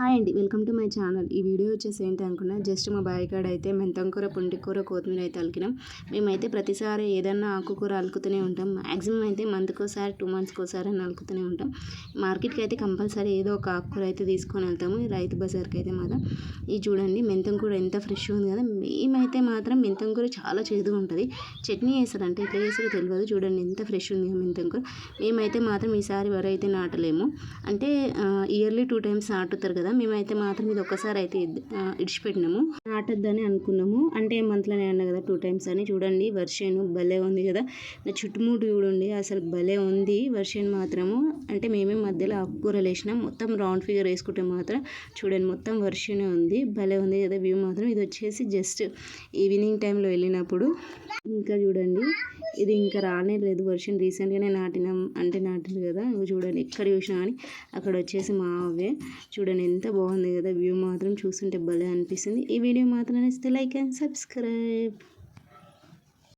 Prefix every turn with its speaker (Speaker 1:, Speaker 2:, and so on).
Speaker 1: Hi అండి welcome to my channel. ఈ video వచ్చేసి ఏంటి అనుకున్నా జస్ట్ మా బాయ్ కాడ అయితే మెంతంకూర పుంటికూర కొత్తిమీర అయితే అలికినాం. మేమైతే ప్రతిసారి ఏదన్నా ఆకుకూర అలుకుతూనే ఉంటాం. మ్యాక్సిమం అయితే మంత్కి ఒకసారి టూ మంత్స్కి ఒకసారి అని అలుకుతూనే ఉంటాం. మార్కెట్కి అయితే కంపల్సరీ ఏదో ఒక ఆకుకూర అయితే తీసుకొని వెళ్తాము రైతు బజార్కి అయితే మాత్రం. ఇది చూడండి మెంతంకూర ఎంత ఫ్రెష్ ఉంది కదా. మేమైతే మాత్రం మెంతంకూర చాలా చేదుగా ఉంటుంది. చట్నీ వేస్తారంటే ఎట్లా చేస్తారో తెలియదు చూడండి ఎంత ఫ్రెష్ ఉంది మెంతంకూర. మేమైతే మాత్రం ఈసారి వరైతే నాటలేము. అంటే ఇయర్లీ టూ టైమ్స్ నాటుతారు కదా. మేమైతే మాత్రం ఇది ఒక్కసారి అయితే ఇడిచిపెట్టినాము. నాటొద్దని అనుకున్నాము. అంటే మంత్లోనే అన్న కదా టూ టైమ్స్ అని. చూడండి వర్షన్ భలే ఉంది కదా. నా చుట్టుముట్టు చూడండి అసలు భలే ఉంది వర్షన్ మాత్రము. అంటే మేమే మధ్యలో ఆకుకూరలు వేసినాం. మొత్తం రౌండ్ ఫిగర్ వేసుకుంటే మాత్రం చూడండి మొత్తం వర్షమే ఉంది. భలే ఉంది కదా వ్యూ మాత్రం. ఇది వచ్చేసి జస్ట్ ఈవినింగ్ టైంలో వెళ్ళినప్పుడు. ఇంకా చూడండి ఇది ఇంకా రానే లేదు వర్షం రీసెంట్గానే నాటినాం. అంటే నాటింది కదా. చూడండి ఎక్కడ చూసినా కానీ అక్కడ వచ్చేసి మా అవే. చూడండి ఎంత బాగుంది కదా వ్యూ మాత్రం చూస్తుంటే భలే అనిపిస్తుంది. ఈ వీడియో మాత్రం నచ్చితే లైక్ అండ్ సబ్స్క్రైబ్